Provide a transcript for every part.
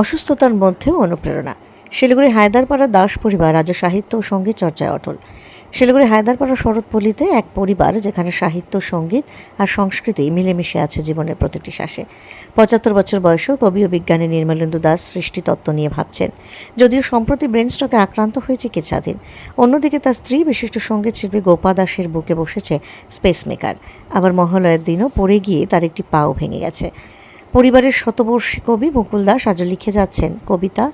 অসুস্থতার মধ্যেও অনুপ্রেরণা। শিলিগুড়ি হায়দারপাড়া দাস পরিবার রাজ্য সাহিত্য ও সংগীত চর্চায় অটল। শিলিগুড়ি হায়দারপাড়া শরৎপল্লীতে এক পরিবার যেখানে সাহিত্য, সংগীত আর সংস্কৃতি মিলেমিশে আছে জীবনের প্রতিটি শ্বাসে। পঁচাত্তর বছর বয়সেও কবি ও বিজ্ঞানী নির্মলেন্দু দাস সৃষ্টিতত্ত্ব নিয়ে ভাবছেন। যদিও সম্প্রতি ব্রেন আক্রান্ত হয়ে চিকিৎসাধীন, অন্যদিকে তার স্ত্রী বিশিষ্ট সংগীত শিল্পী গোপা দাসের বুকে বসেছে স্পেস মেকার আবার মহালয়ের দিনও পড়ে গিয়ে তার একটি পাও ভেঙে গেছে। পরিবারের শতবর্ষী কবি মুকুল দাস আজও লিখে যাচ্ছেন কবিতা,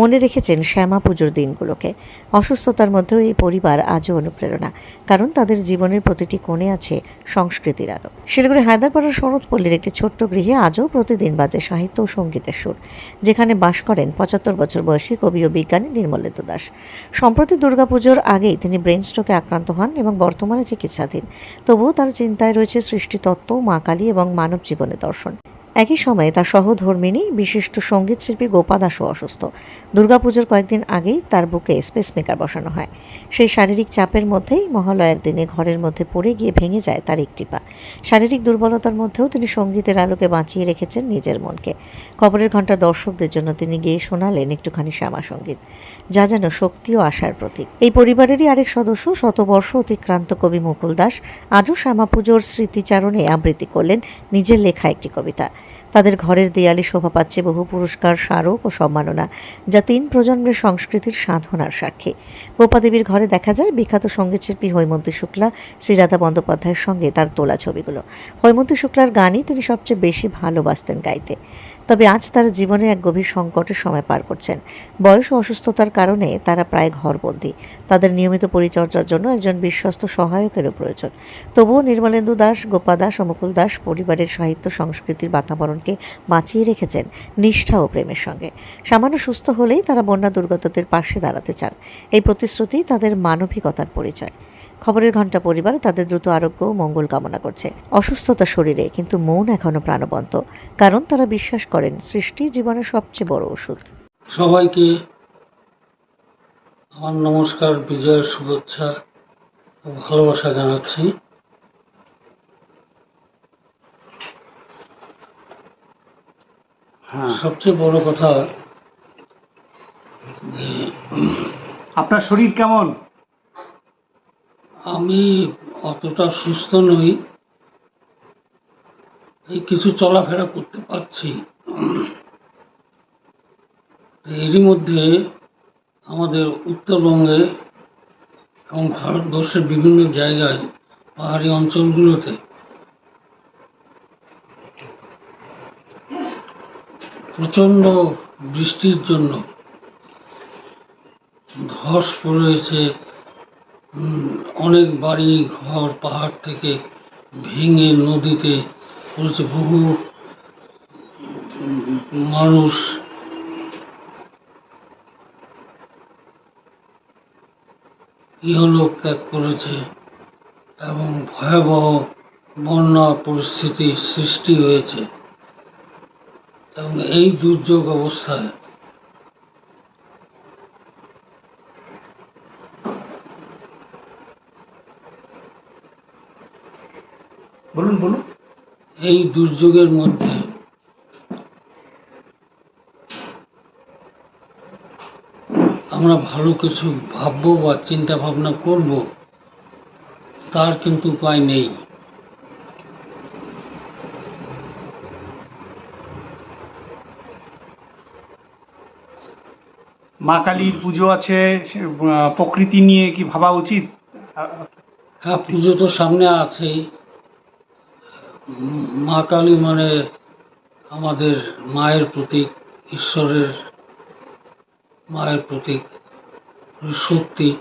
মনে রেখেছেন শ্যামা পুজোর দিনগুলোকে। অসুস্থতার মধ্যেও এই পরিবার আজও অনুপ্রেরণা, কারণ তাদের জীবনের প্রতিটি কোণে আছে সংস্কৃতির আলো। শিলিগুড়ি হায়দ্রাপাড়ার শরৎপল্লীর একটি ছোট্ট গৃহে আজও প্রতিদিন বাজে সাহিত্য ও সঙ্গীতের সুর, যেখানে বাস করেন পঁচাত্তর বছর বয়সী কবি ও বিজ্ঞানী নির্মলেন্দু দাস। সম্প্রতি দুর্গাপুজোর আগেই তিনি ব্রেন স্ট্রোকে আক্রান্ত হন এবং বর্তমানে চিকিৎসাধীন। তবুও তার চিন্তায় রয়েছে সৃষ্টিতত্ত্ব, মা কালী এবং মানব জীবনের দর্শন। একই সময়ে তার সহধর্মিনী, বিশিষ্ট সংগীত শিল্পী গোপা দাসও অসুস্থ। দুর্গাপুজোর কয়েকদিন আগেই তার বুকে স্পেস মেকার বসানো হয়। সেই শারীরিক চাপের মধ্যেই মহালয়ার দিনে ঘরের মধ্যে পড়ে গিয়ে ভেঙে যায় তার একটি পা। শারীরিক দুর্বলতার মধ্যেও তিনি সঙ্গীতের আলোকে বাঁচিয়ে রেখেছেন নিজের মনকে। খবরের ঘণ্টা দর্শকদের জন্য তিনি গিয়ে শোনালেন একটুখানি শ্যামা সংগীত। যা যেন শক্তি ও আশার প্রতীক। এই পরিবারেরই আরেক সদস্য শতবর্ষ অতিক্রান্ত কবি মুকুল দাস। আজও শ্যামা পুজোর স্মৃতিচারণে আবৃত্তি করলেন নিজের লেখা একটি কবিতা। তাদের ঘরের দেয়ালে শোভা পাচ্ছে বহু পুরস্কার, স্মারক ও সম্মাননা, যা তিন প্রজন্মের সংস্কৃতির সাধনার সাক্ষী। গোপাদেবীর ঘরে দেখা যায় বিখ্যাত সঙ্গীতশিল্পী হৈমন্তী শুক্লা, শ্রীরাধা বন্দ্যোপাধ্যায়ের সঙ্গে তার তোলা ছবিগুলো। হৈমন্তী শুক্লার গানই তিনি সবচেয়ে বেশি ভালোবাসতেন গাইতে। তবে আজ তারা জীবনে এক গভীর সংকটের সময় পার করছেন। বয়স ও অসুস্থতার কারণে তারা প্রায় ঘরবন্দি। তাদের নিয়মিত পরিচর্যার জন্য একজন বিশ্বস্ত সহায়কেরও প্রয়োজন। তবুও নির্মলেন্দু দাস, গোপা দাস ও মুকুল দাস পরিবারের সাহিত্য সংস্কৃতির বাতাবরণকে বাঁচিয়ে রেখেছেন নিষ্ঠা ও প্রেমের সঙ্গে। সামান্য সুস্থ হলেই তারা বন্যা দুর্গতদের পাশে দাঁড়াতে চান। এই প্রতিশ্রুতি তাদের মানবিকতার পরিচয়। খবরের ঘণ্টা পরিবার তাদের দ্রুত আরোগ্য ও মঙ্গল কামনা করছে। অসুস্থতা শরীরে কিন্তু মন এখনও প্রাণবন্ত। কারণ তারা বিশ্বাস করেন। সৃষ্টি জীবনের সবচেয়ে বড় ওষুধ। সবাইকে আমার নমস্কার বিজয়ের শুভেচ্ছা ও ভালোবাসা জানাচ্ছি। হ্যাঁ। সবচেয়ে বড় কথা যে আপনার শরীর কেমন? আমি অতটা সুস্থ নই। এই কিছু চলাফেরা করতে পারছি। এরই মধ্যে আমাদের উত্তরবঙ্গে এবং ভারতবর্ষের বিভিন্ন জায়গায় পাহাড়ি অঞ্চলগুলোতে প্রচণ্ড বৃষ্টির জন্য ধস পড়েছে অনেক বাড়ি ঘর, পাহাড় থেকে ভেঙে নদীতে পড়েছে, বহু মানুষ। ইহলোক ত্যাগ করেছে এবং ভয়াবহ বন্যা পরিস্থিতি সৃষ্টি হয়েছে এবং এই দুর্যোগ অবস্থায় বলুন বলুন। এই দুর্যোগের মধ্যে আমরা ভালো কিছু ভাববো বা চিন্তা ভাবনা করব তার কিন্তু উপায় নেই। মা কালীর পুজো আছে প্রকৃতি নিয়ে কি ভাবা উচিত? হ্যাঁ পুজো তো সামনে আছেই। উম, মা কালী মানে আমাদের মায়ের প্রতীক ঈশ্বরের মায়ের প্রতীক। শক্তি,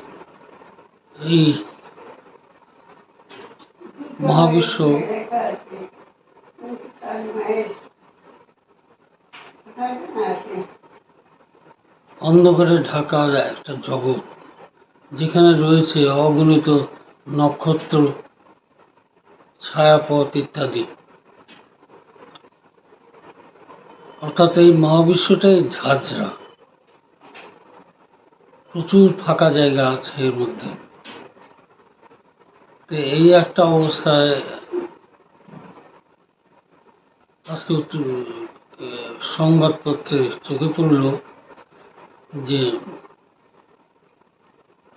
এই মহাবিশ্ব অন্ধকারে ঢাকা একটা জগৎ, যেখানে রয়েছে অগণিত নক্ষত্র, ছায়াপথ ইত্যাদি। অর্থাৎ এই মহাবিশ্বটাই ঝাঁঝরা। প্রচুর ফাঁকা জায়গা আছে এর মধ্যে। তো এই একটা অবস্থায় আজকে সংবাদপত্রে চোখে পড়ল যে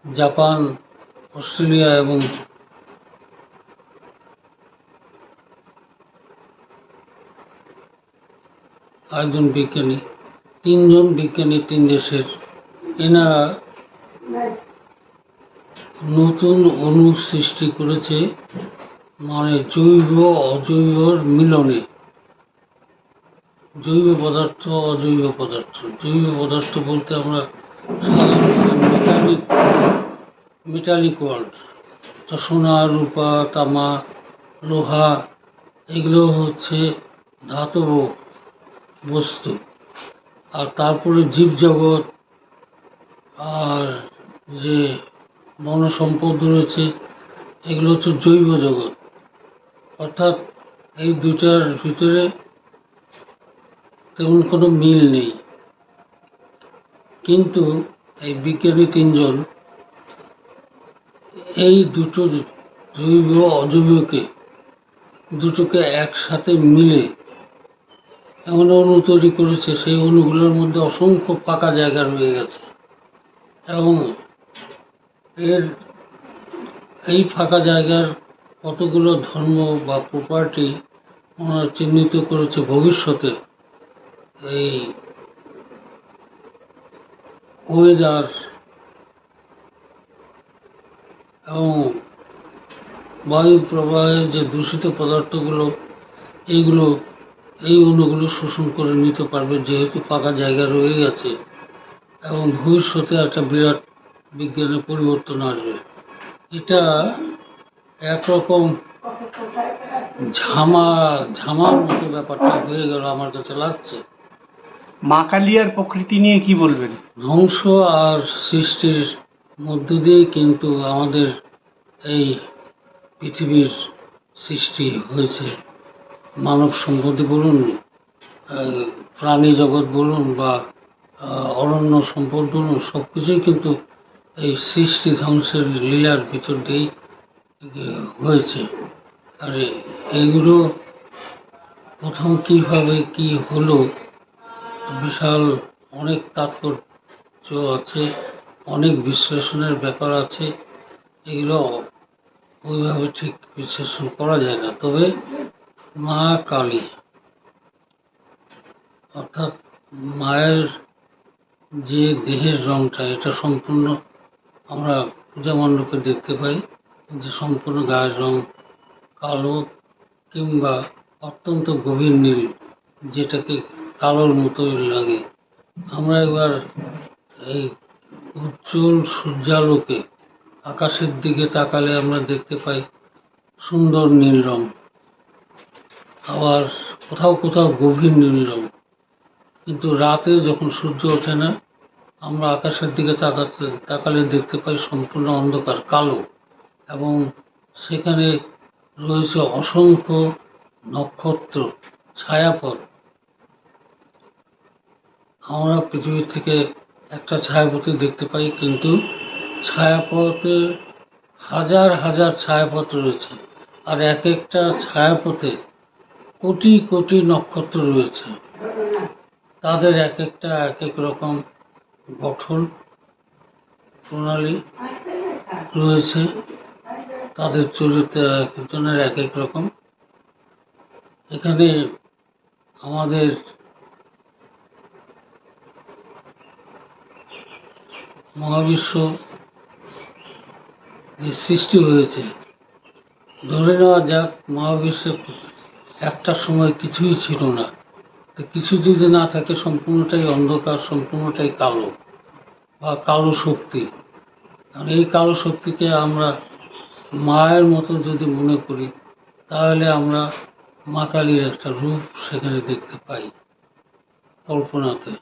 জাপান, অস্ট্রেলিয়া এবং আরেকজন বিজ্ঞানী, তিনজন বিজ্ঞানী তিন দেশের এনারা নতুন অণু সৃষ্টি করেছে মানে জৈব অজৈবর মিলনে। জৈব পদার্থ, অজৈব পদার্থ। জৈব পদার্থ বলতে আমরা মেটালিক মেটালিক ওয়ার্ল্ড সোনা, রূপা, তামা, লোহা, এগুলো হচ্ছে ধাতব বস্তু। আর তারপরে জীবজগৎ আর যে বন সম্পদ রয়েছে, এগুলো হচ্ছে জৈব জগৎ। অর্থাৎ এই দুটার ভিতরে তেমন কোনো মিল নেই। কিন্তু এই বিজ্ঞানী তিনজন এই দুটো জৈব অজৈবকে, দুটোকে একসাথে মিলে এমন অণু তৈরি করেছে, সেই অণুগুলোর মধ্যে অসংখ্য পাকা জায়গা রয়ে গেছে। এবং এর এই ফাঁকা জায়গার কতগুলো ধর্ম বা প্রপার্টি ওনারা চিহ্নিত করেছে ভবিষ্যতে, এই ওয়েদার এবং বায়ু প্রবাহের যে দূষিত পদার্থগুলো, এইগুলো, এই অণুগুলো শোষণ করে নিতে পারবে যেহেতু ফাঁকা জায়গা রয়ে গেছে এবং ভবিষ্যতে একটা বিরাট বিজ্ঞানের পরিবর্তন আসবে। এটা একরকম ঝামা ঝামার মতো ব্যাপারটা হয়ে গেল আমার কাছে লাগছে। মা কালিয়ার প্রকৃতি নিয়ে কি বলবেন? ধ্বংস আর সৃষ্টির মধ্য দিয়ে কিন্তু আমাদের এই পৃথিবীর সৃষ্টি হয়েছে। মানব সম্পত্তি বলুন প্রাণী জগৎ বলুন বা অরণ্য বলুন সব কিছুই কিন্তু এই সৃষ্টি ধ্বংসের লীলার ভিতর দিয়েই হয়েছে। আর এইগুলো প্রথম কীভাবে কি হলো, বিশাল অনেক তাৎপর্য আছে, অনেক বিশ্লেষণের ব্যাপার আছে, এগুলো ওইভাবে ঠিক বিশ্লেষণ করা যায় না। তবে মা কালী, অর্থাৎ মায়ের যে দেহের রংটা, এটা সম্পূর্ণ আমরা পূজা মণ্ডপে দেখতে পাই যে সম্পূর্ণ গায়ের রং কালো কিংবা অত্যন্ত গভীর নীল, যেটাকে কালোর মতোই লাগে। আমরা এবার এই উজ্জ্বল সূর্যালোকে আকাশের দিকে তাকালে আমরা দেখতে পাই সুন্দর নীল রং, আবার কোথাও কোথাও গভীর নীল রং। কিন্তু রাতে যখন সূর্য ওঠে না, আমরা আকাশের দিকে তাকাতে, তাকালে দেখতে পাই সম্পূর্ণ অন্ধকার, কালো। এবং সেখানে রয়েছে অসংখ্য নক্ষত্র, ছায়াপথ। আমরা পৃথিবী থেকে একটা ছায়াপথে দেখতে পাই, কিন্তু ছায়াপথে হাজার হাজার ছায়াপথ রয়েছে। আর এক একটা ছায়াপথে কোটি কোটি নক্ষত্র রয়েছে। তাদের এক একটা এক এক রকম গঠন প্রণালী রয়েছে। তাদের চরিত্র এক একজনের এক এক রকম। এখানে আমাদের মহাবিশ্ব যে সৃষ্টি হয়েছে, ধরে নেওয়া যাক মহাবিশ্বে একটা সময় কিছুই ছিল না। কিছু যদি না থাকে, সম্পূর্ণটাই অন্ধকার, সম্পূর্ণটাই কালো বা কালো শক্তি। আর এই কালো শক্তিকে আমরা মায়ের মতো যদি মনে করি, তাহলে আমরা মা কালীর একটা রূপ সেখানে দেখতে পাই কল্পনাতে।